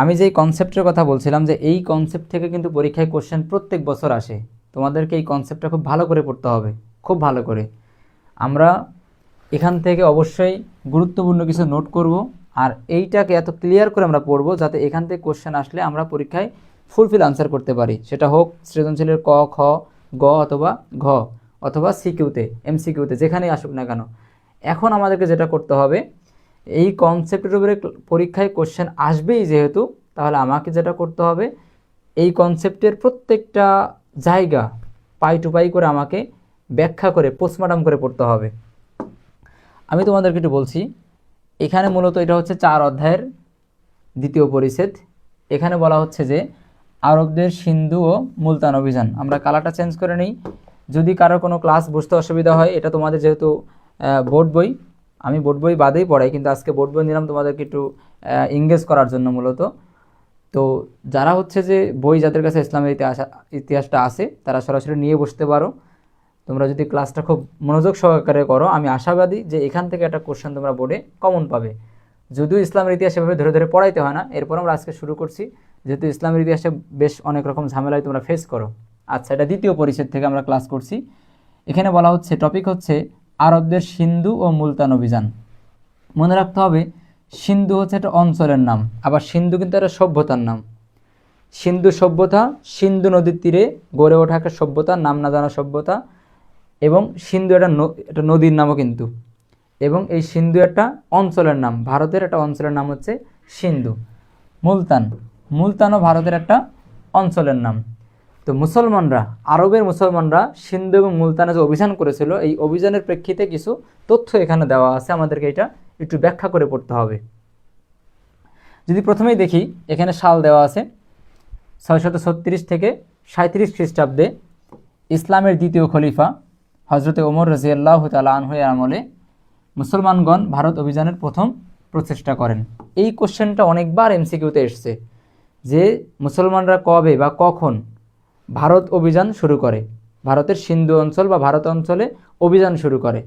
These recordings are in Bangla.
আমি যেই কনসেপ্টের কথা বলছিলাম যে এই কনসেপ্ট থেকে কিন্তু পরীক্ষায় কোশ্চেন প্রত্যেক বছর আসে। তোমাদেরকে এই কনসেপ্টটা খুব ভালো করে পড়তে হবে, খুব ভালো করে। আমরা এখান থেকে অবশ্যই গুরুত্বপূর্ণ কিছু নোট করব আর এইটাকে এত ক্লিয়ার করে আমরা পড়ব যাতে এখান থেকে কোশ্চেন আসলে আমরা পরীক্ষায় ফুলফিল আনসার করতে পারি। সেটা হোক সৃজনশীলের ক, খ, গ অথবা ঘ অথবা সিকিউতে এমসিকিউতে যেখানেই আসুক না কেন। এখন আমাদেরকে যেটা করতে হবে এই কনসেপ্টের উপরে পরীক্ষায় কোশ্চেন আসবেই যেহেতু, তাহলে আমাকে যেটা করতে হবে, এই কনসেপ্টের প্রত্যেকটা জায়গা পাই টু পাই করে আমাকে ব্যাখ্যা করে পোস্টমার্টম করে পড়তে হবে। আমি তোমাদেরকে একটু বলছি, এখানে মূলত এটা হচ্ছে চার অধ্যায়ের দ্বিতীয় পরিচ্ছেদ। এখানে বলা হচ্ছে যে, আরবদের সিন্ধু ও মুলতান অভিযান। আমরা কালারটা চেঞ্জ করে নিই। যদি কারও কোনো ক্লাস বুঝতে অসুবিধা হয়, এটা তোমাদের যেহেতু বোর্ড বই আমি বোর্ড বই বাদেই পড়াই, কিন্তু আজকে বোর্ড বই নিলাম তোমাদেরকে একটু ইংগেজ করার জন্য মূলত। তো যারা হচ্ছে যে বই যাদের কাছে ইসলামের ইতিহাস, ইতিহাসটা আছে, তারা সরাসরি নিয়ে বসতে পারো। তোমরা যদি ক্লাসটা খুব মনোযোগ সহকারে করো, আমি আশাবাদী যে এখান থেকে একটা কোশ্চেন তোমরা বোর্ডে কমন পাবে। যদিও ইসলামের ইতিহাস এভাবে ধরে ধরে পড়াইতে হয় না, এরপর আমরা আজকে শুরু করছি। যেহেতু ইসলামের ইতিহাসে বেশ অনেক রকম ঝামেলায় তোমরা ফেস করো। আচ্ছা এটা দ্বিতীয় পরিচ্ছেদ থেকে আমরা ক্লাস করছি। এখানে বলা হচ্ছে টপিক হচ্ছে আরবদের সিন্ধু ও মুলতান অভিযান। মনে রাখতে হবে, সিন্ধু হচ্ছে একটা অঞ্চলের নাম, আবার সিন্ধু কিন্তু একটা সভ্যতার নাম। সিন্ধু সভ্যতা, সিন্ধু নদীর তীরে গড়ে ওঠা একটা সভ্যতা, নাম না জানা সভ্যতা, এবং সিন্ধু একটা একটা নদীর নামও কিন্তু। এবং এই সিন্ধু একটা অঞ্চলের নাম, ভারতের একটা অঞ্চলের নাম হচ্ছে সিন্ধু। মুলতান মুলতানও ভারতের একটা অঞ্চলের নাম। তো মুসলমানরা, আরবের মুসলমানরা সিন্ধু এবং মুলতানে যে অভিযান করেছিল, এই অভিযানের প্রেক্ষিতে কিছু তথ্য এখানে দেওয়া আছে। আমাদেরকে এটা একটু ব্যাখ্যা করে পড়তে হবে। যদি প্রথমেই দেখি, এখানে সাল দেওয়া আছে ছয়শত ছত্রিশ থেকে সাঁত্রিশ খ্রিস্টাব্দে ইসলামের দ্বিতীয় খলিফা হজরতে ওমর রাজিয়াল্লাহ তালা আনহুয়ের আমলে মুসলমানগণ ভারত অভিযানের প্রথম প্রচেষ্টা করেন। এই কোশ্চেনটা অনেকবার এমসিকিউতে এসছে যে মুসলমানরা কবে বা কখন ভারত অভিযান শুরু করে। ভারতের সিন্ধু অঞ্চল বা ভারত অঞ্চলে অভিযান শুরু করে।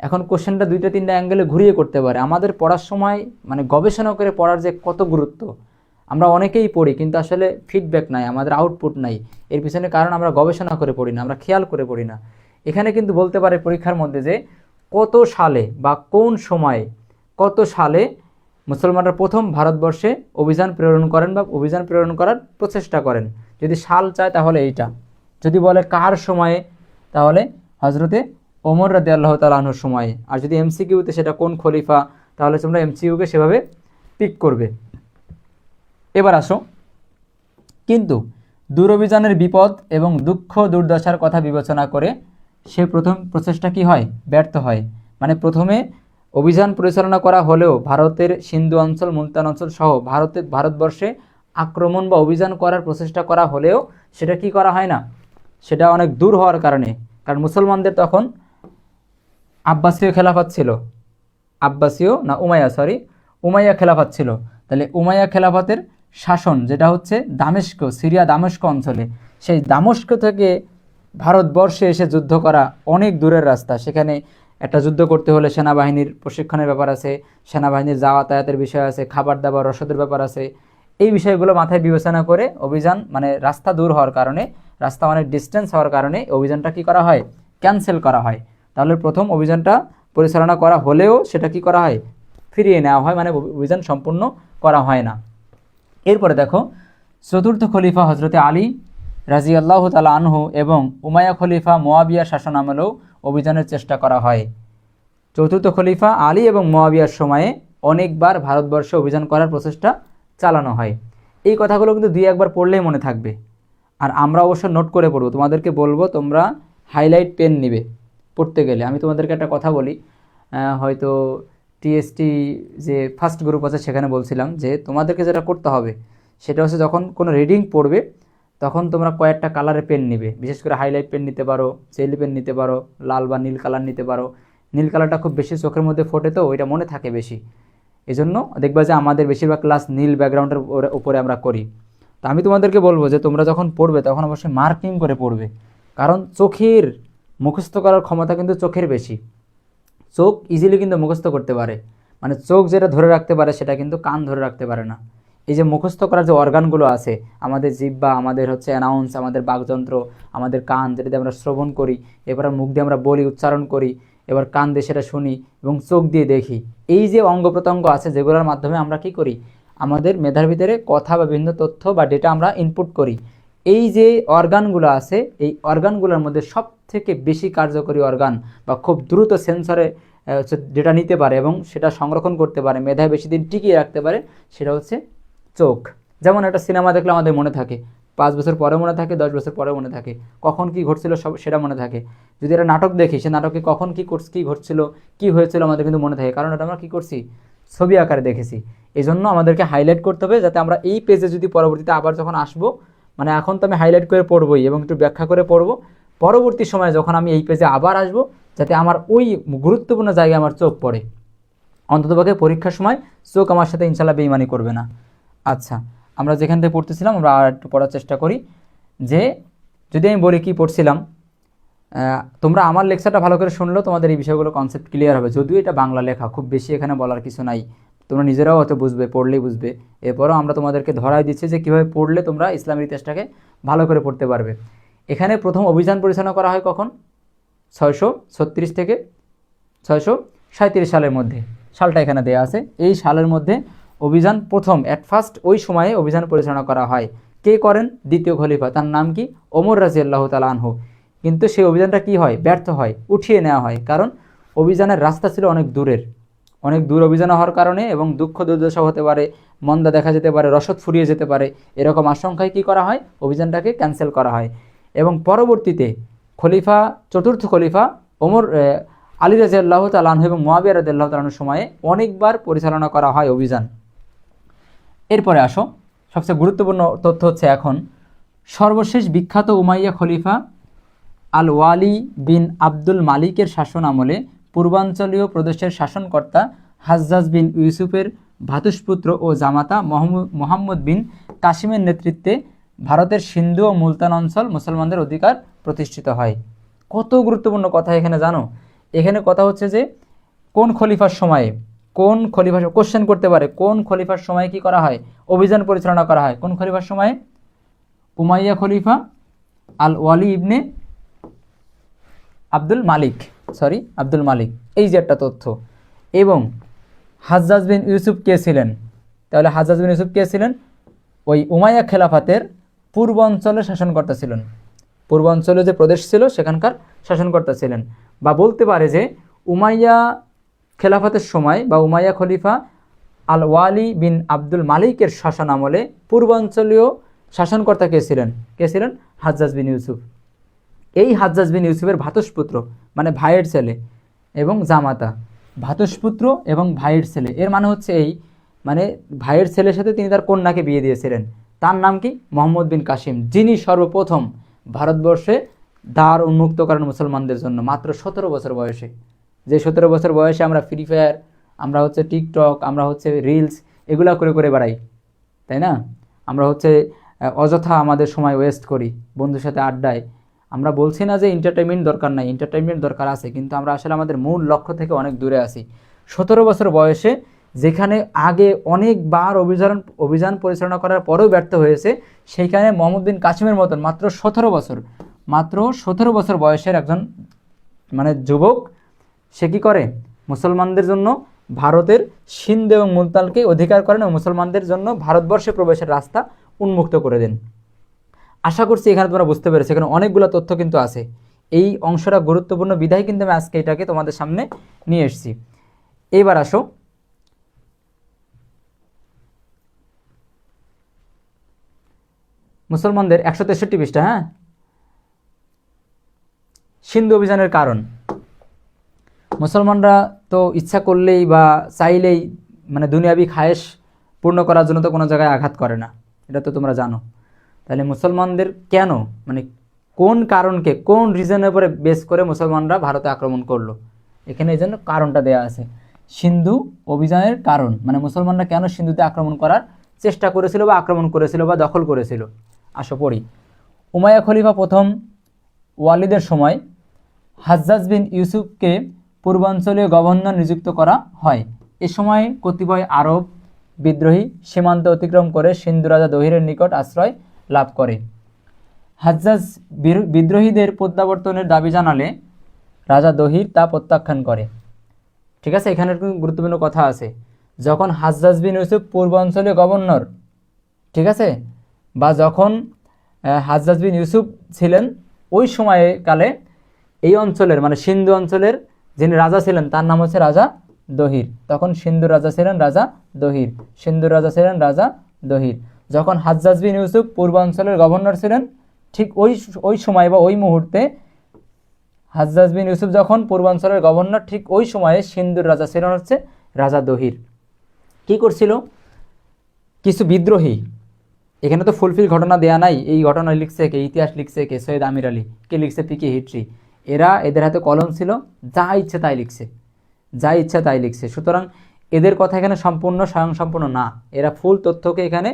এখন কোশ্চেনটা দুইটা তিনটা অ্যাঙ্গেলে ঘুরিয়ে করতে পারে। আমাদের পড়ার সময় মানে গবেষণা করে পড়ার যে কত গুরুত্ব, আমরা অনেকেই পড়ি কিন্তু আসলে ফিডব্যাক নাই, আমাদের আউটপুট নাই। এর পিছনে কারণ আমরা গবেষণা করে পড়ি না, আমরা খেয়াল করে পড়ি না। এখানে কিন্তু বলতে পারে পরীক্ষার মধ্যে যে কত সালে বা কোন সময়ে কত সালে মুসলমানরা প্রথম ভারতবর্ষে অভিযান প্রেরণ করেন বা অভিযান প্রেরণ করার প্রচেষ্টা করেন। যদি সাল চায় তাহলে এইটা। যদি বলে কার সময়ে, তাহলে হজরতে ওমর রাদে আল্লাহ তালাহর সময়ে। আর যদি এমসিকিউতে সেটা কোন খলিফা, তাহলে তোমরা এমসিকিউকে সেভাবে পিক করবে। এবার আসো। কিন্তু দূরভিযানের বিপদ এবং দুঃখ দুর্দশার কথা বিবেচনা করে সে প্রথম প্রচেষ্টা কি হয়? ব্যর্থ হয়। মানে প্রথমে অভিযান পরিচালনা করা হলেও ভারতের সিন্ধু অঞ্চল, মুলতান অঞ্চল সহ ভারতের ভারতবর্ষে আক্রমণ বা অভিযান করার প্রচেষ্টা করা হলেও সেটা কি করা হয় না? সেটা অনেক দূর হওয়ার কারণে। কারণ মুসলমানদের তখন আব্বাসীয় খেলাফত ছিল। আব্বাসীয় না উমাইয়া সরি উমাইয়া খেলাফত ছিল। তাহলে উমাইয়া খেলাফতের শাসন যেটা হচ্ছে দামেস্ক, সিরিয়া দামেস্ক অঞ্চলে, সেই দামেস্ক থেকে ভারতবর্ষে এসে যুদ্ধ করা অনেক দূরের রাস্তা। সেখানে একটা যুদ্ধ করতে হলে সেনাবাহিনীর প্রশিক্ষণের ব্যাপার আছে, সেনাবাহিনীর যাতায়াতের বিষয় আছে, খাবার দাবার, রসদের ব্যাপার আছে। এই বিষয়গুলো মাথায় বিবেচনা করে অভিযান মানে রাস্তা দূর হওয়ার কারণে, রাস্তা অনেক ডিস্টেন্স হওয়ার কারণে অভিযানটা কি করা হয়? ক্যান্সেল করা হয়। তাহলে প্রথম অভিযানটা পরিচালনা করা হলেও সেটা কি করা হয়? ফিরিয়ে নেওয়া হয় মানে অভিযান সম্পূর্ণ করা হয় না। এরপরে দেখো, চতুর্থ খলিফা হজরতে আলী রাজি আল্লাহ তালা আনহু এবং উমায়া খলিফা মোয়াবিয়ার শাসনামলেও অভিযানের চেষ্টা করা হয়। চতুর্থ খলিফা আলী এবং মোয়াবিয়ার সময়ে অনেকবার ভারতবর্ষে অভিযান করার প্রচেষ্টা চালানো হয়। এই কথাগুলো কিন্তু দুই একবার পড়লেই মনে থাকবে। আর আমরা অবশ্য নোট করে পড়ব। তোমাদেরকে বলব, তোমরা হাইলাইট পেন নিবে পড়তে গেলে। আমি তোমাদেরকে একটা কথা বলি। হয়তো টিএসটি যে ফার্স্ট গ্রুপ আছে, সেখানে বলছিলাম যে তোমাদেরকে যেটা করতে হবে, সেটা হচ্ছে যখন কোনো রিডিং পড়বে, তখন তোমরা কয়েকটা কালারের পেন নিবে। বিশেষ করে হাইলাইট পেন নিতে পারো জেলি পেন নিতে পারো, লাল বা নীল কালার নিতে পারো। নীল কালারটা খুব বেশি চোখের মধ্যে ফোটে তো, ওইটা মনে থাকে বেশি। এজন্য দেখবা যে আমাদের বেশিরভাগ ক্লাস নীল ব্যাকগ্রাউন্ডের উপরে আমরা করি। তো আমি তোমাদেরকে বলব যে তোমরা যখন পড়বে তখন অবশ্যই মার্কিং করে পড়বে। কারণ চোখের মুখস্থ করার ক্ষমতা কিন্তু চোখের বেশি। চোখ ইজিলি কিন্তু মুখস্থ করতে পারে। মানে চোখ যেটা ধরে রাখতে পারে সেটা কিন্তু কান ধরে রাখতে পারে না। এই যে মুখস্থ করার যে অর্গানগুলো আছে, আমাদের জিব্বা আমাদের হচ্ছে অ্যানাউন্স আমাদের বাকযন্ত্র আমাদের কান যেটা দিয়ে আমরা শ্রবণ করি এবার মুখ দিয়ে আমরা বলি, উচ্চারণ করি এবার কান দিয়ে সেটা শুনি এবং চোখ দিয়ে দেখি। এই যে অঙ্গ প্রত্যঙ্গ আছে যেগুলোর মাধ্যমে আমরা কি করি? আমাদের মেধার ভিতরে কথা বা বিভিন্ন তথ্য বা ডেটা আমরা ইনপুট করি। এই যে অর্গানগুলো আছে, এই অর্গানগুলোর মধ্যে সব থেকে বেশি কার্যকরী অর্গান বা খুব দ্রুত সেন্সরে ডেটা নিতে পারে এবং সেটা সংরক্ষণ করতে পারে, মেধায় বেশি দিন টিকিয়ে রাখতে পারে, সেটা হচ্ছে চোখ। যেমন একটা সিনেমা দেখলে আমাদের মনে থাকে পাঁচ বছর পরে মনে থাকে, দশ বছর পরে মনে থাকে। কখন কি ঘটছিল সব, সেটা মনে থাকে। যদি একটা নাটক দেখি, সে নাটকে কখন কি করছে কী ঘটছিল, কী হয়েছিল আমাদের কিন্তু মনে থাকে। কারণ এটা আমরা কী করছি? ছবি আকারে দেখেছি। এই জন্য আমাদেরকে হাইলাইট করতে হবে যাতে আমরা এই পেজে যদি পরবর্তীতে আবার যখন আসব মানে এখন তো আমি হাইলাইট করে পড়বই এবং একটু ব্যাখ্যা করে পড়ব, পরবর্তী সময়ে যখন আমি এই পেজে আবার আসব, যাতে আমার ওই গুরুত্বপূর্ণ জায়গায় আমার চোখ পড়ে। অন্ততপক্ষে পরীক্ষার সময় চোখ আমার সাথে ইনশাল্লাহ বেইমানি করবে না। আচ্ছা। আমরা যেখান থেকে পড়তেছিলাম, আমরা আর একটু পড়ার চেষ্টা করি যে, যদি আমি বলি কি পড়ছিলাম তোমরা আমার লেকচারটা ভালো করে শুনলেও তোমাদের এই বিষয়গুলো কনসেপ্ট ক্লিয়ার হবে। যদিও এটা বাংলা লেখা, খুব বেশি এখানে বলার কিছু নাই। তোমরা নিজেরাও হয়তো বুঝবে, পড়লেই বুঝবে। এরপরও আমরা তোমাদেরকে ধরাই দিচ্ছি যে, কীভাবে পড়লে তোমরা ইসলামের ইতিহাসটাকে ভালো করে পড়তে পারবে। এখানে প্রথম অভিযান পরিচালনা করা হয় কখন? ছয়শো ছত্রিশ থেকে ছয়শো সাঁত্রিশ সালের মধ্যে। সালটা এখানে দেওয়া আছে। এই সালের মধ্যে অভিযান প্রথম অ্যাট ফার্স্ট ওই সময়ে অভিযান পরিচালনা করা হয়। কে করেন? দ্বিতীয় খলিফা। তার নাম কি? ওমর রাজি আল্লাহ তালা আনহু। কিন্তু সেই অভিযানটা কি হয়? ব্যর্থ হয়, উঠিয়ে নেওয়া হয়। কারণ অভিযানের রাস্তা ছিল অনেক দূরের। অনেক দূর অভিযান হওয়ার কারণে এবং দুঃখ দুর্দশা হতে পারে, মন্দা দেখা যেতে পারে, রসদ ফুরিয়ে যেতে পারে, এরকম আশঙ্কায় কি করা হয়? অভিযানটাকে ক্যান্সেল করা হয়। এবং পরবর্তীতে খলিফা, চতুর্থ খলিফা ওমর আলী রাজি আল্লাহ তালাহ এবং মোয়াবিয়া রাজি আল্লাহ তালানোর সময়ে অনেকবার পরিচালনা করা হয় অভিযান। এরপরে আসো। সবচেয়ে গুরুত্বপূর্ণ তথ্য হচ্ছে এখন, সর্বশেষ বিখ্যাত উমাইয়া খলিফা আল ওয়ালি বিন আব্দুল মালিকের শাসন আমলে পূর্বাঞ্চলীয় প্রদেশের শাসনকর্তা হাজ্জাজ বিন ইউসুফের ভাতুষপুত্র ও জামাতা মোহাম্মদ বিন কাসিমের নেতৃত্বে ভারতের সিন্ধু ও মুলতান অঞ্চল মুসলমানদের অধিকার প্রতিষ্ঠিত হয়। কত গুরুত্বপূর্ণ কথা এখানে জানো। এখানে কথা হচ্ছে যে, কোন খলিফার সময়ে কোন খলিফার কোশ্চেন করতে পারে, কোন খলিফার সময় কি করা হয়? অভিযান পরিচালনা করা হয়। কোন খলিফার সময়ে? উমাইয়া খলিফা আল ওয়ালি ইবনে আব্দুল মালিক সরি আব্দুল মালিক। এই যে একটা তথ্য। এবং হাজ্জাজ বিন ইউসুফ কে ছিলেন? তাহলে হাজ্জাজ বিন ইউসুফ কে ছিলেন? ওই উমাইয়া খেলাফাতের পূর্বাঞ্চলের শাসনকর্তা ছিলেন। পূর্বাঞ্চলে যে প্রদেশ ছিল, সেখানকার শাসনকর্তা ছিলেন। বা বলতে পারে যে উমাইয়া খেলাফতের সময় বা উমাইয়া খলিফা আল ওয়ালি বিন আব্দুল মালিকের শাসন আমলে পূর্বাঞ্চলীয় শাসনকর্তা কে ছিলেন? কে ছিলেন? হাজ্জাজ বিন ইউসুফ। এই হাজ্জাজ বিন ইউসুফের ভাতসপুত্র মানে ভাইয়ের ছেলে এবং জামাতা। ভাতসপুত্র এবং ভাইয়ের ছেলে। এর মানে হচ্ছে এই মানে ভাইয়ের ছেলের সাথে তিনি তার কন্যাকে বিয়ে দিয়েছিলেন। তার নাম কি? মোহাম্মদ বিন কাসিম। যিনি সর্বপ্রথম ভারতবর্ষে দ্বার উন্মুক্ত করেন মুসলমানদের জন্য, মাত্র সতেরো বছর বয়সে। যে সতেরো বছর বয়সে আমরা ফ্রি ফায়ার আমরা হচ্ছে টিকটক আমরা হচ্ছে রিলস এগুলা করে করে বেড়াই, তাই না? আমরা হচ্ছে অযথা আমাদের সময় ওয়েস্ট করি বন্ধুর সাথে আড্ডায়। আমরা বলছি না যে এন্টারটেনমেন্ট দরকার নাই এন্টারটেনমেন্ট দরকার আছে, কিন্তু আমরা আসলে আমাদের মূল লক্ষ্য থেকে অনেক দূরে আছি। সতেরো বছর বয়সে যেখানে আগে অনেকবার অভিযান অভিযান পরিচালনা করার পরেও ব্যর্থ হয়েছে, সেইখানে মোহাম্মদ বিন কাসিমের মতন মাত্র সতেরো বছর, মাত্র সতেরো বছর বয়সের একজন মানে যুবক সে কী করে? মুসলমানদের জন্য ভারতের সিন্ধ এবং মুলতালকে অধিকার করেন এবং মুসলমানদের জন্য ভারতবর্ষে প্রবেশের রাস্তা উন্মুক্ত করে দেন। আশা করছি এখানে তোমরা বুঝতে পেরেছ। এখানে অনেকগুলো তথ্য কিন্তু আছে। এই অংশটা গুরুত্বপূর্ণ বিধায় কিন্তু আমি আজকে এটাকে তোমাদের সামনে নিয়ে এসেছি। এবার আসো। মুসলমানদের একশো তেষট্টি পৃষ্ঠা হ্যাঁ? সিন্ধু অভিযানের কারণ। মুসলমানরা তো ইচ্ছা করলেই বা চাইলেই মানে দুনিয়াবি খায়েশ পূর্ণ করার জন্য তো কোনো জায়গায় আঘাত করে না। এটা তো তোমরা জানো। তাহলে মুসলমানদের কেন? মানে কোন কারণকে, কোন রিজনের উপরে বেস করে মুসলমানরা ভারতে আক্রমণ করল? এখানে এই জন্য কারণটা দেওয়া আছে। সিন্ধু অভিযানের কারণ মানে মুসলমানরা কেন সিন্ধুতে আক্রমণ করার চেষ্টা করেছিল বা আক্রমণ করেছিল বা দখল করেছিল? আসো পড়ি। উমায়া খলিফা প্রথম ওয়ালিদের সময় হাজ্জাজ বিন ইউসুফকে পূর্বাঞ্চলীয় গভর্নর নিযুক্ত করা হয়। এ সময় কতিপয় আরব বিদ্রোহী সীমান্ত অতিক্রম করে সিন্ধু রাজা দহিরের নিকট আশ্রয় লাভ করে। হাজ্জাজ বিদ্রোহীদের প্রত্যাবর্তনের দাবি জানালে রাজা দহির তা প্রত্যাখ্যান করে। ঠিক আছে, এখানে গুরুত্বপূর্ণ কথা আছে। যখন হাজ্জাজ বিন ইউসুফ পূর্বাঞ্চলীয় গভর্নর, ঠিক আছে, বা যখন হাজ্জাজ বিন ইউসুফ ছিলেন, ওই সময়ে কালে এই অঞ্চলের মানে সিন্ধু অঞ্চলের যিনি রাজা ছিলেন, তার নাম হচ্ছে রাজা দহির। তখন সিন্ধুর রাজা ছিলেন রাজা দহির। সিন্ধুর রাজা ছিলেন রাজা দহির। যখন হাজ্জাজ বিন ইউসুফ পূর্বাঞ্চলের গভর্নর ছিলেন, ঠিক ওই ওই সময় বা ওই মুহূর্তে হাজ্জাজ বিন ইউসুফ যখন পূর্বাঞ্চলের গভর্নর, ঠিক ওই সময়ে সিন্ধুর রাজা ছিলেন হচ্ছে রাজা দহির। কি করছিল? কিছু বিদ্রোহী, এখানে তো ফুলফিল ঘটনা দেয়া নাই, এই ঘটনা লিখছে কে, ইতিহাস লিখছে কে, সৈয়দ আমির আলী, কে লিখছে পিকে হিট্রি। এরা এদের হাতে কলম ছিল, যা ইচ্ছে তাই লিখছে, যা ইচ্ছা তাই লিখছে। সুতরাং এদের কথা এখানে সম্পূর্ণ স্বয়ংসম্পূর্ণ না। এরা ফুল তথ্যকে এখানে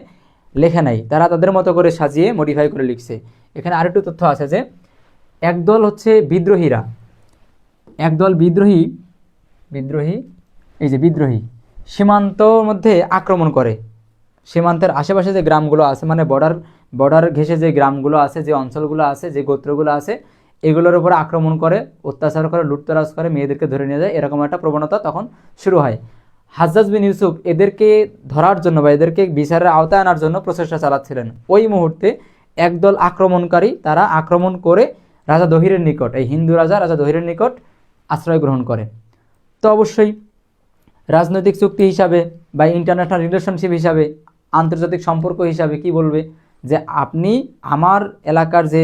লেখে নাই। তারা তাদের মতো করে সাজিয়ে মডিফাই করে লিখছে। এখানে আরেকটু তথ্য আছে যে, একদল হচ্ছে বিদ্রোহীরা। একদল বিদ্রোহী বিদ্রোহী, এই যে বিদ্রোহী সীমান্তর মধ্যে আক্রমণ করে। সীমান্তের আশেপাশে যে গ্রামগুলো আছে মানে বর্ডার বর্ডার ঘেঁষে যে গ্রামগুলো আছে, যে অঞ্চলগুলো আছে, যে গোত্রগুলো আছে এগুলোর উপর আক্রমণ করে, অত্যাচার করে, লুটতরাজ করে, মেয়েদেরকে ধরে নিয়ে যায়, এরকম একটা প্রবণতা তখন শুরু হয়। হাজ্জাজ বিন ইউসুফ এদেরকে ধরার জন্য বা এদেরকে বিচারের আওতায় আনার জন্য প্রচেষ্টা চালাচ্ছিলেন। ওই মুহূর্তে একদল আক্রমণকারী তারা আক্রমণ করে রাজা দহিরের নিকট, এই হিন্দু রাজা রাজা দহিরের নিকট আশ্রয় গ্রহণ করে। তো অবশ্যই রাজনৈতিক চুক্তি হিসাবে বা ইন্টারন্যাশনাল রিলেশনশিপ হিসাবে, আন্তর্জাতিক সম্পর্ক হিসাবে কি বলবে? যে আপনি আমার এলাকার যে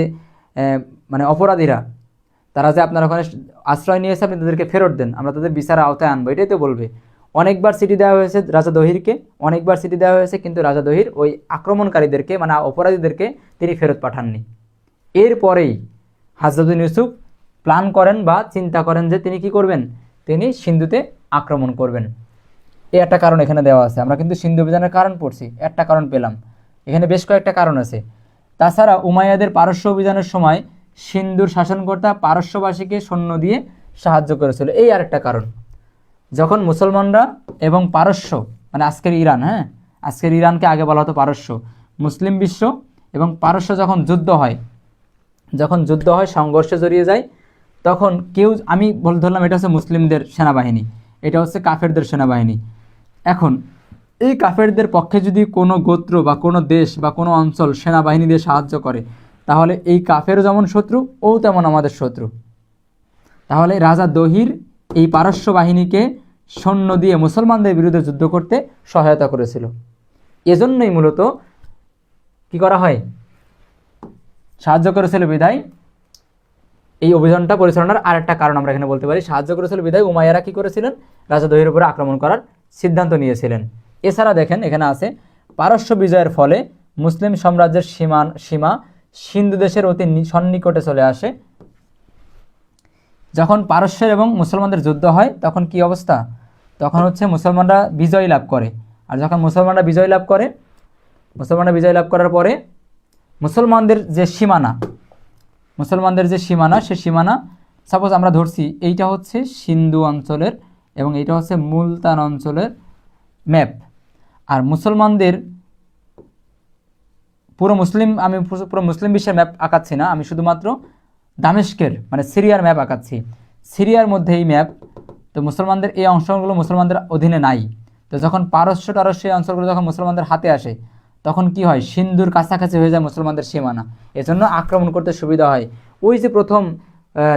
মানে অপরাধীরা, তারা যে আপনার ওখানে আশ্রয় নিয়েছে, আপনি তাদেরকে ফেরত দেন, আমরা তাদের বিচার আওতায় আনব, এটাই তো বলবে। অনেকবার সিটি দেওয়া হয়েছে রাজা দহিরকে, অনেকবার সিটি দেওয়া হয়েছে, কিন্তু রাজা দহির ওই আক্রমণকারীদেরকে মানে অপরাধীদেরকে তিনি ফেরত পাঠাননি। এরপরেই হাজরুদ্দিন ইউসুফ প্ল্যান করেন বা চিন্তা করেন যে তিনি কি করবেন? তিনি সিন্ধুতে আক্রমণ করবেন। এই একটা কারণ এখানে দেওয়া আছে। আমরা কিন্তু সিন্ধু অভিযানের কারণ পড়ছি, একটা কারণ পেলাম। এখানে বেশ কয়েকটা কারণ আছে। তাছাড়া উমাইয়াদের পারস্য অভিযানের সময় সিন্ধুর শাসনকর্তা পারস্যবাসীকে সৈন্য দিয়ে সাহায্য করেছিল। এই আরেকটা কারণ। যখন মুসলমানরা এবং পারস্য মানে আজকের ইরান হ্যাঁ? আজকের ইরানকে আগে বলা হতো পারস্য। মুসলিম বিশ্ব এবং পারস্য যখন যুদ্ধ হয়, যখন যুদ্ধ হয়, সংঘর্ষে জড়িয়ে যায়, তখন কেউ, আমি বল ধরলাম, এটা হচ্ছে মুসলিমদের সেনাবাহিনী, এটা হচ্ছে কাফেরদের সেনাবাহিনী। এখন, এই কাফেরদের পক্ষে যদি কোনো গোত্র বা কোনো দেশ বা কোনো অঞ্চল সেনাবাহিনী দিয়ে সাহায্য করে তাহলে এই কাফেরও যেমন শত্রু, ও তেমন আমাদের শত্রু। তাহলে রাজা দহির এই পারস্য বাহিনীকে সৈন্য দিয়ে মুসলমানদের বিরুদ্ধে যুদ্ধ করতে সহায়তা করেছিল। এজন্যই মূলত কি করা হয়? সাহায্য করেছিল বিদায়। এই অভিযানটা পরিচালনার আরেকটা কারণ আমরা এখানে বলতে পারি। সাহায্য করেছিল বিদায়। উমাইয়ারা কি করেছিলেন? রাজা দহির উপরে আক্রমণ করার সিদ্ধান্ত নিয়েছিলেন। এছাড়া দেখেন, এখানে আছে পারস্য বিজয়ের ফলে মুসলিম সাম্রাজ্যের সীমা সীমা সিন্ধু দেশের অতি সন্নিকটে চলে আসে। যখন পারস্যের এবং মুসলমানদের যুদ্ধ হয়, তখন কি অবস্থা? তখন হচ্ছে মুসলমানরা বিজয় লাভ করে। আর যখন মুসলমানরা বিজয় লাভ করে, মুসলমানরা বিজয় লাভ করার পরে মুসলমানদের যে সীমানা, মুসলমানদের যে সীমানা, সে সীমানা সাপোজ আমরা ধরছি, এইটা হচ্ছে সিন্ধু অঞ্চলের এবং এইটা হচ্ছে মুলতান অঞ্চলের ম্যাপ আর মুসলমানদের পুরো মুসলিম, আমি পুরো- মুসলিম বিশ্বের ম্যাপ আঁকাচ্ছি না, আমি শুধুমাত্র দামেস্কের মানে সিরিয়ার ম্যাপ আঁকাচ্ছি। সিরিয়ার মধ্যে এই ম্যাপ, তো মুসলমানদের এই অংশগুলো মুসলমানদের অধীনে নাই। তো যখন পারস্য টারস্য এই অঞ্চলগুলো যখন মুসলমানদের হাতে আসে, তখন কি হয়? সিন্ধুর কাছাকাছি হয়ে যায় মুসলমানদের সীমানা। এজন্য আক্রমণ করতে সুবিধা হয়। ওই যে প্রথম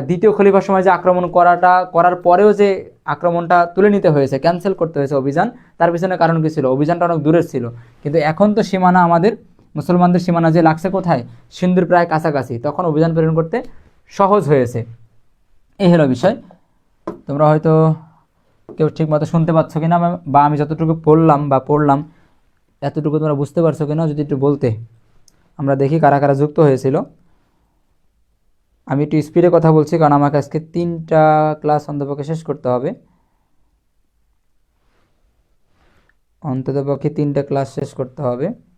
দ্বিতীয় খলিফার সময় যে আক্রমণ করাটা, করার পরেও যে আক্রমণটা তুলে নিতে হয়েছে ক্যান্সেল করতে হয়েছে অভিযান, তার পিছনে কারণ কী ছিল? অভিযানটা অনেক দূরের ছিল। কিন্তু এখন তো সীমানা আমাদের মুসলমানদের সীমানা যে লাগছে কোথায়? সিন্ধুর প্রায় কাছাকাছি। তখন অভিযান প্রেরণ করতে সহজ হয়েছে। এই হলো বিষয়। তোমরা হয়তো কেউ ঠিক মতো শুনতে পাচ্ছ কিনা, বা- বা আমি যতটুকু পড়লাম বা পড়লাম, এতটুকু তোমরা বুঝতে পারছ কিনা, যদি একটু বলতে। আমরা দেখি কারা কারা যুক্ত হয়েছিল। আমি একটু স্পিডে কথা বলছি, কারণ আমাকে আজকে তিনটা ক্লাস অন্তপক্ষে শেষ করতে হবে। অন্ততপক্ষে তিনটা ক্লাস শেষ করতে হবে।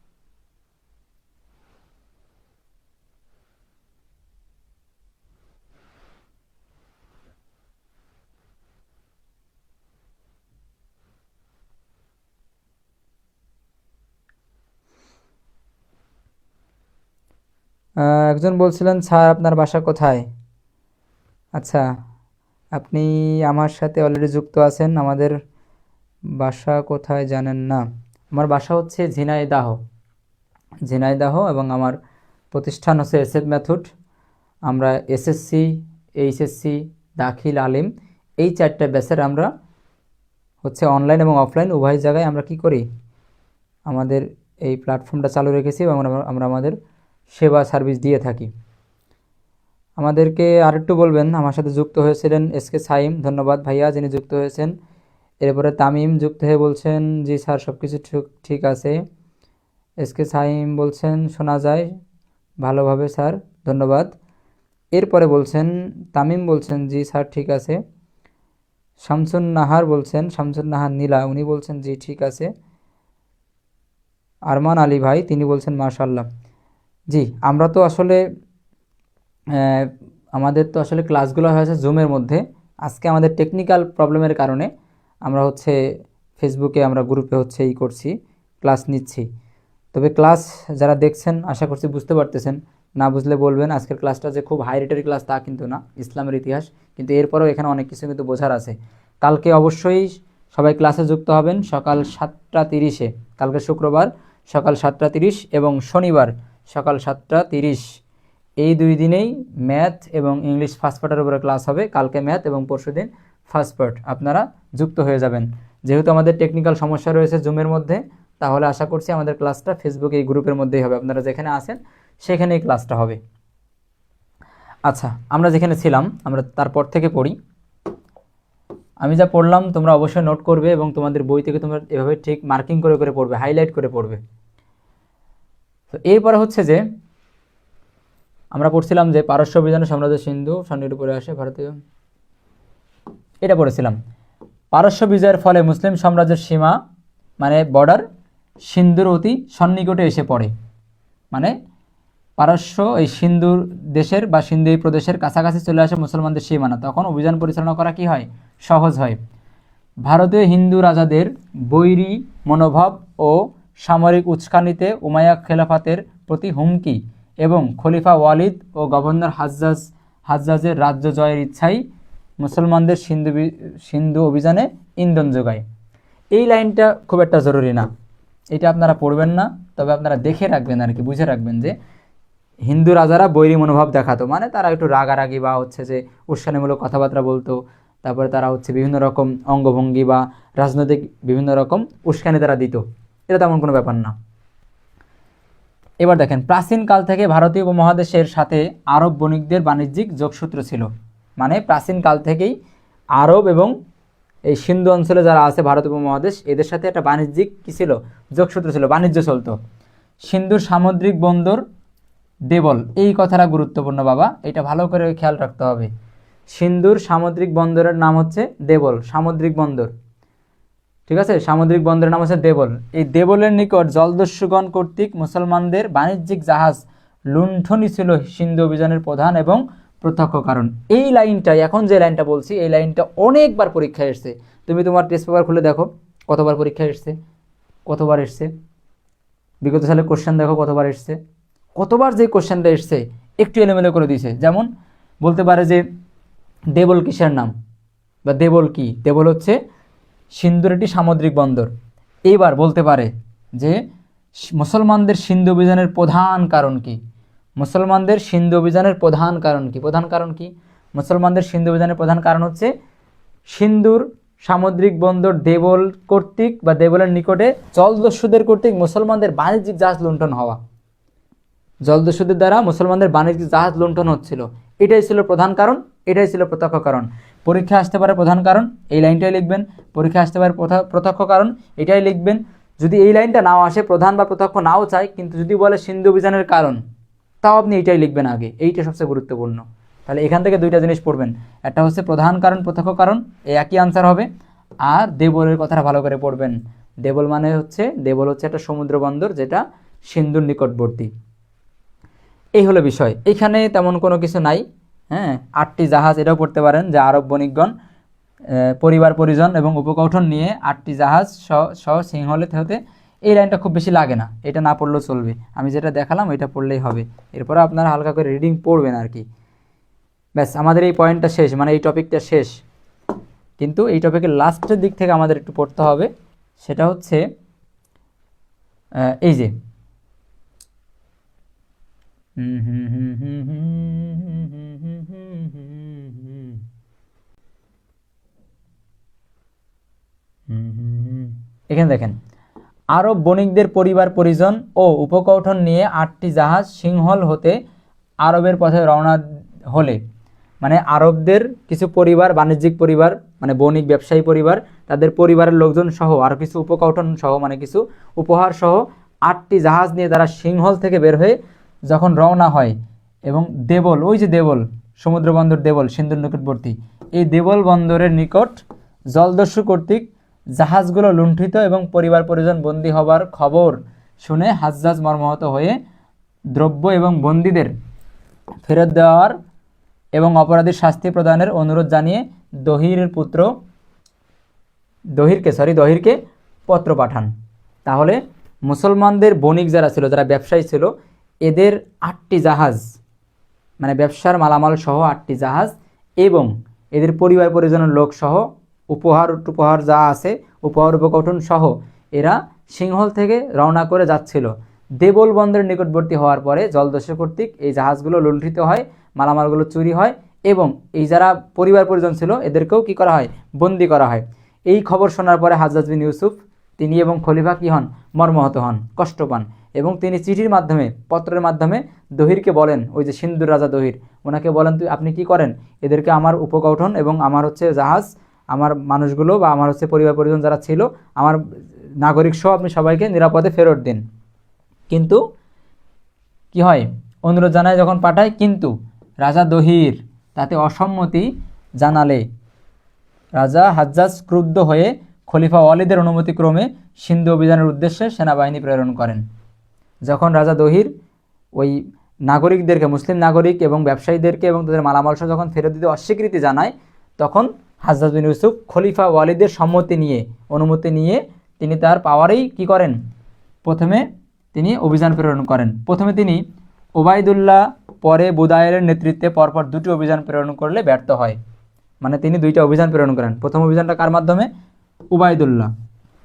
একজন বলছিলেন, স্যার, আপনার বাসা কোথায়? আচ্ছা আপনি আমার সাথে অলরেডি যুক্ত আছেন, আমাদের বাসা কোথায় জানেন না। আমার বাসা হচ্ছে ঝিনাইদাহ। ঝিনাইদাহ এবং আমার প্রতিষ্ঠান হচ্ছে এস এফ মেথড। আমরা এসএসসি এইচএসসি দাখিল, আলিম, এই চারটা ব্যাচের আমরা হচ্ছে অনলাইন এবং অফলাইন উভয় জায়গায় আমরা কি করি? আমাদের এই প্ল্যাটফর্মটা চালু রেখেছি এবং আমরা আমাদের সেবা সার্ভিস দিয়ে থাকি। আমাদেরকে আরেকটু বলবেন, আমার সাথে যুক্ত হয়েছিলেন এস কে সাইম, ধন্যবাদ ভাইয়া যিনি যুক্ত হয়েছেন। এরপরে তামিম যুক্ত হয়ে বলছেন, জি স্যার সব কিছু ঠিক আছে। এস কে সাইম বলছেন, শোনা যায়, ভালোভাবে স্যার, ধন্যবাদ। এরপরে বলছেন, তামিম বলছেন, জি স্যার, ঠিক আছে। শামসুন নাহার বলছেন, শামসুন নাহার নীলা। উনি বলছেন, জি, ঠিক আছে। আরমান আলী ভাই, তিনি বলছেন মাশাল্লাহ জি, আমরা তো আসলে আমাদের তো আসলে ক্লাসগুলো হয়েছে জুমের মধ্যে। আজকে আমাদের টেকনিক্যাল প্রবলেমের কারণে আমরা হচ্ছে ফেসবুকে আমরা গ্রুপে হচ্ছে ই করছি ক্লাস নিচ্ছি। তবে ক্লাস যারা দেখছেন, আশা করছি বুঝতে পারতেছেন, না বুঝলে বলবেন, আজকের ক্লাসটা যে খুব হাই রেটের ক্লাস তা কিন্তু না, ইসলামের ইতিহাস। কিন্তু এরপরেও এখানে অনেক কিছু কিন্তু বোঝার আছে। কালকে অবশ্যই সবাই ক্লাসে যুক্ত হবেন সকাল সাতটা তিরিশে, কালকে শুক্রবার সকাল সাতটা তিরিশ এবং শনিবার সকাল সাতটা তিরিশ। এই দুই দিনেই ম্যাথ এবং ইংলিশ ফার্স্ট পার্টের উপরে ক্লাস হবে। কালকে ম্যাথ এবং পরশুদিন ফার্স্ট পার্ট আপনারা যুক্ত হয়ে যাবেন। যেহেতু আমাদের টেকনিক্যাল সমস্যা রয়েছে জুমের মধ্যে, তাহলে আশা করছি আমাদের ক্লাসটা ফেসবুক এই গ্রুপের মধ্যেই হবে। আপনারা যেখানে আছেন, সেখানেই ক্লাসটা হবে। আচ্ছা আমরা যেখানে ছিলাম, আমরা তারপর থেকে পড়ি। আমি যা পড়লাম, তোমরা অবশ্যই নোট করবে এবং তোমাদের বই থেকে তোমরা এভাবে ঠিক মার্কিং করে করে পড়বে হাইলাইট করে পড়বে। তো এরপরে হচ্ছে যে আমরা পড়ছিলাম যে পারস্য অভিযানে সাম্রাজ্য সিন্ধু সন্নির পরে আসে ভারতীয়। এটা পড়েছিলাম। পারস্য বিজয়ের ফলে মুসলিম সাম্রাজ্যের সীমা মানে বর্ডার সিন্ধুর অতি সন্নিকটে এসে পড়ে। মানে পারস্য এই সিন্ধুর দেশের বা সিন্ধু এই প্রদেশের কাছাকাছি চলে আসে মুসলমানদের সীমানা। তখন অভিযান পরিচালনা করা কি হয়? সহজ হয়। ভারতীয় হিন্দু রাজাদের বৈরী মনোভাব ও সামরিক উস্কানিতে উমাইয়া খেলাফাতের প্রতি হুমকি এবং খলিফা ওয়ালিদ ও গভর্নর হাজ্জাজ, হাজ্জাজের রাজ্য জয়ের ইচ্ছাই মুসলমানদের সিন্ধু সিন্ধু অভিযানে ইন্ধন যোগায়। এই লাইনটা খুব একটা জরুরি না। এটা আপনারা পড়বেন না, তবে আপনারা দেখে রাখবেন আর কি, বুঝে রাখবেন যে হিন্দু রাজারা বৈরী মনোভাব দেখাতো। মানে তারা একটু রাগারাগি বা হচ্ছে যে উস্কানিমূলক কথাবার্তা বলতো, তারপরে তারা হচ্ছে বিভিন্ন রকম অঙ্গভঙ্গি বা রাজনৈতিক বিভিন্ন রকম উস্কানি তারা দিত। এটা তেমন কোনো ব্যাপার না। এবার দেখেন প্রাচীনকাল থেকে ভারতীয় উপমহাদেশের সাথে আরব বণিকদের বাণিজ্যিক যোগসূত্র ছিল। মানে প্রাচীনকাল থেকেই আরব এবং এই সিন্ধু অঞ্চলে যারা আছে ভারত উপমহাদেশ, এদের সাথে একটা বাণিজ্যিক কী ছিল? যোগসূত্র ছিল, বাণিজ্য চলতো। সিন্ধুর সামুদ্রিক বন্দর দেবল, এই কথাটা গুরুত্বপূর্ণ বাবা, এটা ভালো করে খেয়াল রাখতে হবে। সিন্ধুর সামুদ্রিক বন্দরের নাম হচ্ছে দেবল, সামুদ্রিক বন্দর। ঠিক আছে? সামুদ্রিক বন্দরের নাম হচ্ছে দেবল। এই দেবলের নিকট জলদস্যুগণ কর্তৃক মুসলমানদের বাণিজ্যিক জাহাজ লুণ্ঠনই ছিল সিন্ধু অভিযানের প্রধান এবং প্রত্যক্ষ কারণ। এই লাইনটা এখন যে লাইনটা বলছি, এই লাইনটা অনেকবার পরীক্ষায় এসছে। তুমি তোমার টেস্ট পেপার খুলে দেখো, কতবার পরীক্ষায় এসছে, কতবার এসছে। বিগত সালে কোশ্চেন দেখো, কতবার এসছে। কতবার যে কোশ্চেনটা এসছে, একটু এলোমেলো করে দিয়েছে। যেমন, বলতে পারে যে দেবল কিসের নাম বা দেবল কি? দেবল হচ্ছে সিন্ধুর একটি সামুদ্রিক বন্দর। এইবার বলতে পারে যে, মুসলমানদের সিন্ধু অভিযানের প্রধান কারণ কি? মুসলমানদের সিন্ধু অভিযানের প্রধান কারণ কি? প্রধান কারণ কি? মুসলমানদের সিন্ধু অভিযানের প্রধান কারণ হচ্ছে সিন্ধুর সামুদ্রিক বন্দর দেবল কর্তৃক বা দেবলের নিকটে জলদস্যুদের কর্তৃক মুসলমানদের বাণিজ্যিক জাহাজ লুণ্ঠন হওয়া। জলদস্যুদের দ্বারা মুসলমানদের বাণিজ্যিক জাহাজ লুণ্ঠন হচ্ছিল। এটাই ছিল প্রধান কারণ, এটাই ছিল প্রত্যক্ষ কারণ। পরীক্ষা আসতে পারে প্রধান কারণ, এই লাইনটাই লিখবেন। পরীক্ষা আসতে পারে প্রত্যক্ষ কারণ, এটাই লিখবেন। যদি এই লাইনটা নাও আসে, প্রধান বা প্রত্যক্ষ নাও চাই কিন্তু যদি বলে সিন্ধু অভিযানের কারণ, তাও আপনি এইটাই লিখবেন আগে। এইটা সবচেয়ে গুরুত্বপূর্ণ। তাহলে এখান থেকে দুইটা জিনিস পড়বেন। একটা হচ্ছে প্রধান কারণ, প্রত্যক্ষ কারণ, এই একই আনসার হবে। আর দেবলের কথাটা ভালো করে পড়বেন। দেবল মানে হচ্ছে, দেবল হচ্ছে একটা সমুদ্র বন্দর, যেটা সিন্ধুর নিকটবর্তী। এই হলো বিষয়। এখানে তেমন কোনো কিছু নাই। হ্যাঁ আটটি জাহাজ এটাও পড়তে পারেন যে আরব বণিকগণ পরিবার, পরিজন এবং উপকৌঠন নিয়ে আটটি জাহাজ সহ সহ সিংহলে হতে এই লাইনটা খুব বেশি লাগে না। এটা না পড়লেও চলবে। আমি যেটা দেখালাম, এটা পড়লেই হবে। এরপরে আপনারা হালকা করে রিডিং পড়বেন আর কি। ব্যাস, আমাদের এই পয়েন্টটা শেষ মানে এই টপিকটা শেষ। কিন্তু এই টপিকের লাস্টের দিক থেকে আমাদের একটু পড়তে হবে। সেটা হচ্ছে এই যে। হুম হুম হুম হুম হুম হুম হুম হুম হুম। হুম হুম হুম। এখানে দেখেন আরব বণিকদের পরিবার, পরিজন ও উপকৌঠন নিয়ে আটটি জাহাজ সিংহল হতে আরবের পথে রওনা হলে মানে আরবদের কিছু পরিবার, বাণিজ্যিক পরিবার মানে বণিক ব্যবসায়ী পরিবার, তাদের পরিবারের লোকজন সহ আর কিছু উপকৌঠন সহ মানে কিছু উপহার সহ আটটি জাহাজ নিয়ে তারা সিংহল থেকে বের হয়ে যখন রওনা হয় এবং দেবল, ওই যে দেবল সমুদ্র বন্দর দেবল, সিন্ধুর নিকটবর্তী, এই দেবল বন্দরের নিকট জলদস্যু কর্তৃক জাহাজগুলো লুণ্ঠিত এবং পরিবার পরিজন বন্দী হবার খবর শুনে হাজ্জাজ মর্মাহত হয়ে দ্রব্য এবং বন্দীদের ফেরত দেওয়ার এবং অপরাধীর শাস্তি প্রদানের অনুরোধ জানিয়ে দহিরের পুত্র, দহিরকে সরি দহিরকে পত্র পাঠান। তাহলে মুসলমানদের বণিক যারা ছিল, যারা ব্যবসায়ী ছিল, এদের আটটি জাহাজ মানে ব্যবসার মালামাল সহ আটটি জাহাজ এবং এদের পরিবার পরিজনের লোক সহ উপহার টুপহার যা আছে, উপহার উপকঠন সহ এরা সিংহল থেকে রওনা করে যাচ্ছিল। দেবল বন্দরের নিকটবর্তী হওয়ার পরে জলদস্যু কর্তৃক এই জাহাজগুলো লুণ্ঠিত হয়, মালামালগুলো চুরি হয় এবং এই যারা পরিবার পরিজন ছিল, এদেরকেও কি করা হয়? বন্দি করা হয়। এই খবর শোনার পরে হাজরাত বিন ইউসুফ, তিনি এবং খলিফা কী হন? মর্মাহত হন, কষ্ট পান এবং তিনি চিঠির মাধ্যমে, পত্রের মাধ্যমে দহিরকে বলেন, ওই যে সিন্ধুর রাজা দহির, ওনাকে বলেন, তুই আপনি কি করেন? এদেরকে আমার উপকৌঠন এবং আমার হচ্ছে জাহাজ আমার মানুষগুলো বা আমার হচ্ছে পরিবার পরিজন যারা ছিল, আমার নাগরিক সহ আপনি সবাইকে নিরাপদে ফেরত দিন। কিন্তু কি হয়? অনুরোধ জানায় যখন পাঠায়, কিন্তু রাজা দহির তাতে অসম্মতি জানালে। রাজা হাজ্জাজ ক্রুদ্ধ হয়ে খলিফা ওয়ালিদের অনুমতিক্রমে সিন্ধু অভিযানের উদ্দেশ্যে সেনাবাহিনী প্রেরণ করেন। যখন রাজা দহির ওই নাগরিকদেরকে, মুসলিম নাগরিক এবং ব্যবসায়ীদেরকে এবং তাদের মালামাল সহ যখন ফেরত দিতে অস্বীকৃতি জানায়, তখন হাজরাত বিন ইউসুফ খলিফা ওয়ালিদের সম্মতি নিয়ে, অনুমতি নিয়ে তিনি তার পাওয়ারেই কি করেন? প্রথমে তিনি অভিযান প্রেরণ করেন। প্রথমে তিনি ওবায়দুল্লাহ পরে বুদায়ের নেতৃত্বে পরপর দুটি অভিযান প্রেরণ করলে ব্যর্থ হয়। মানে তিনি দুইটা অভিযান প্রেরণ করেন। প্রথম অভিযানটা কার মাধ্যমে? উবায়দুল্লাহ।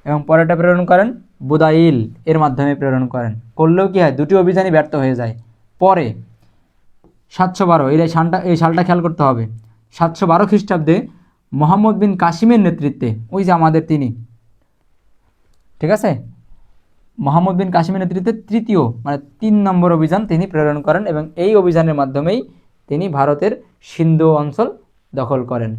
এবং পরেরটা প্রেরণ করেন বুদাইল, এর মাধ্যমে প্রেরণ করেন। করলেও কী হয়? দুটি অভিযানই ব্যর্থ হয়ে যায়। পরে সাতশো বারো, এই সালটা এই সালটা খেয়াল করতে হবে। সাতশো বারো খ্রিস্টাব্দে মোহাম্মদ বিন কাসিমের নেতৃত্বে, ওই যে আমাদের তিনি। ঠিক আছে? মোহাম্মদ বিন কাসিমের নেতৃত্বে তৃতীয় মানে তিন নম্বর অভিযান তিনি প্রেরণ করেন এবং এই অভিযানের মাধ্যমেই তিনি ভারতের সিন্ধু অঞ্চল দখল করেন।